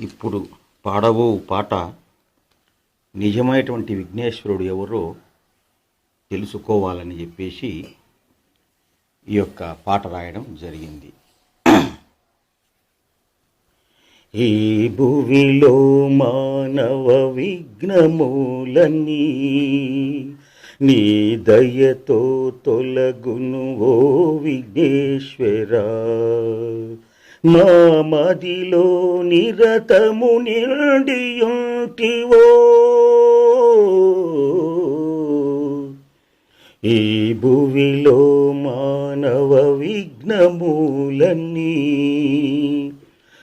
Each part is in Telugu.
ఇప్పుడు పాడబో పాట నిజమైనటువంటి విఘ్నేశ్వరుడు ఎవరో తెలుసుకోవాలని చెప్పేసి ఈ యొక్క పాట రాయడం జరిగింది. ఈ భువిలో మానవ విఘ్నములన్నీ నీ దయతో తొలగును ఓ విఘ్నేశ్వరా. మా మదిలో నిరతము నిండియుంటివో. ఈ భువిలో మానవ విఘ్నమూలన్నీ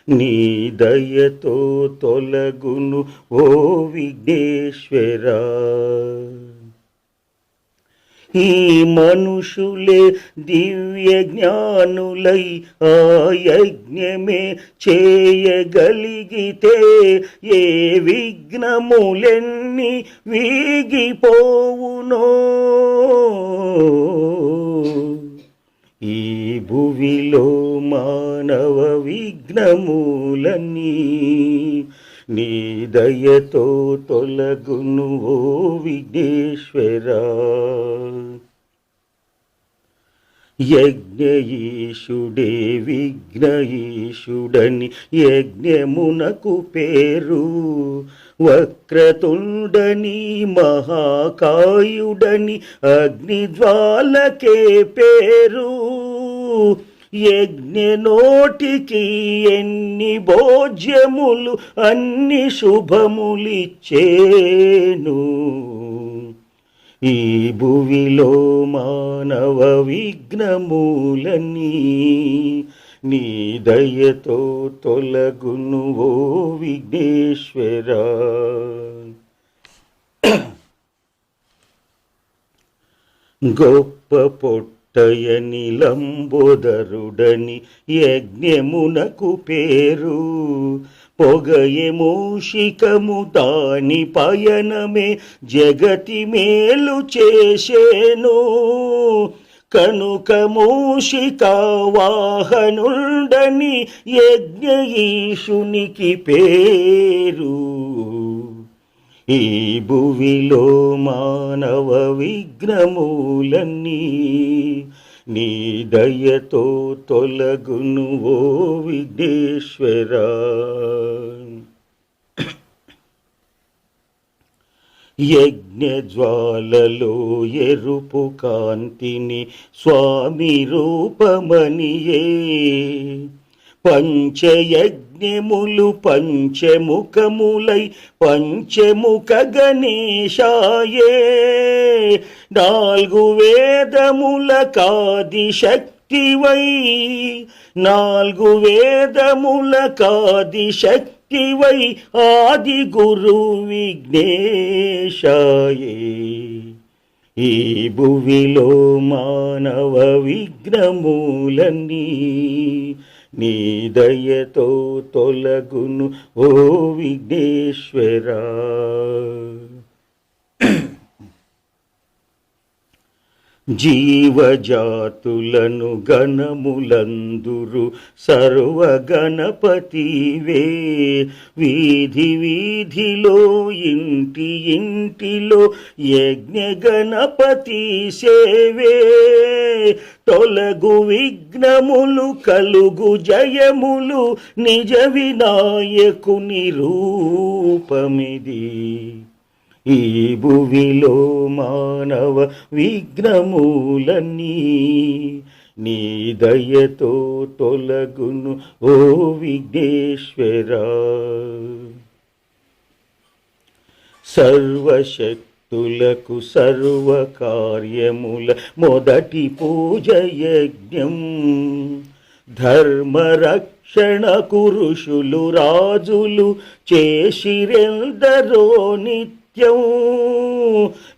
నీ దయతో తొలగును ఓ విఘ్నేశ్వరా. ఈ మనుషులే దివ్య జ్ఞానులై ఆ యజ్ఞమే చేయగలిగితే ఏ విఘ్నములెన్ని వీగిపోవునో. ఈ భువిలో మానవ విఘ్నములన్నీ నీ దయతో తొలగును ఓ విఘ్నేశ్వరా. యజ్ఞయీషుడే విఘ్నయీషుడని యజ్ఞమునకు పేరు. వక్రతుండని మహాకాయుడని అగ్నిజ్వాలకే పేరు. యజ్ఞనోటికి ఎన్ని భోజ్యములు అన్ని శుభములిచ్చేను. ఈ భువిలో మానవ విఘ్నములన్నీ నీ దయతో తొలగును ఓ విఘ్నేశ్వరా. గొప్ప పొట్టు లంబోదరుడని యజ్ఞమునకు పేరు. పొగయే మూషికము దాని పయనమే జగతి మేలు చేసేను. కనుక మూషిక వాహనుండని యజ్ఞయీషునికి పేరు. ఈ భువిలో మానవ విఘ్నములన్నీ నీ దయతో తొలగును ఓ విఘ్నేశ్వరా. యజ్ఞజ్వాలలో ఎరుపు కాంతిని స్వామి రూపమనియే. పంచయజ్ఞ యజ్ఞములు పంచముఖములై పంచముఖ గణేశాయే. నాలుగు వేదముల కాది శక్తివై నాలుగు వేదముల కాది శక్తివై ఆది గురు విఘ్నేశాయే. ఈ భువిలో మానవ విఘ్నములన్నీ నీ దయతో తొలగును ఓ విఘ్నేశ్వరా. జీవజాతులను గణములందురు సర్వగణపతివే. వీధి వీధిలో ఇంటి ఇంటిలో యజ్ఞ గణపతి సేవే. తొలగు విఘ్నములు కలుగు జయములు నిజ వినాయకుని రూపమిది. ఈ భువిలో మానవ విఘ్నములన్నీ నీ దయతో తొలగును ఓ విఘ్నేశ్వరా. సర్వశక్తులకు సర్వకార్యముల మొదటి పూజ యజ్ఞం. ధర్మరక్షణ కురుషులు రాజులు చేసిరెందరో నిత్య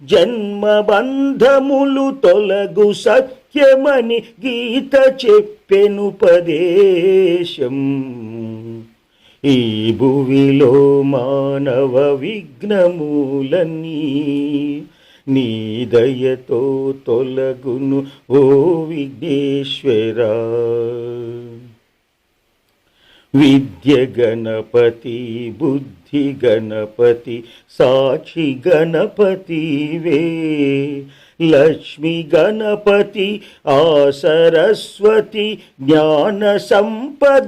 జన్మబంధములు తొలగు సత్యమని గీత చెప్పెను పదేశం. ఈ భువిలో మానవ విఘ్నములన్నీ నీ దయతో తొలగును ఓ విఘ్నేశ్వరా. విద్య గణపతి బుద్ధి గణపతి సాక్షి గణపతివే. లక్ష్మి గణపతి ఆ సరస్వతి జ్ఞాన సంపదలపతివే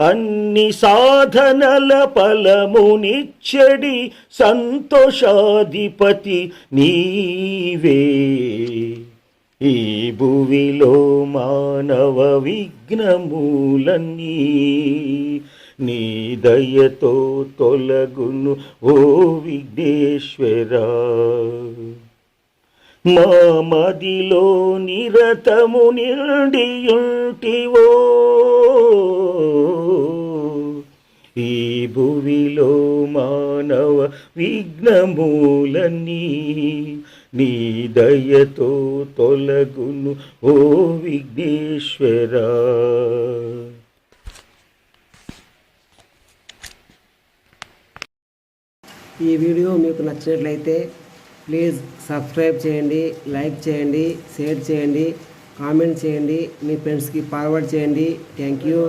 అన్ని సాధనల ఫలమునిచ్చడి సంతోషాధిపతి నీవే. ఈ భువిలో మానవ విఘ్నమూలన్నీ నీ దయతో తొలగును ఓ విఘ్నేశ్వరా. మా మదిలో నిరతము నిండియుంటివో ఈ భువిలో మానవ విఘ్నమూలన్నీ నీ దయతో తొలగును ఓ విఘ్నేశ్వరా. ఈ వీడియో మీకు నచ్చినట్లయితే ప్లీజ్ సబ్స్క్రైబ్ చేయండి లైక్ చేయండి షేర్ చేయండి కామెంట్ చేయండి మీ ఫ్రెండ్స్కి ఫార్వర్డ్ చేయండి. Thank you.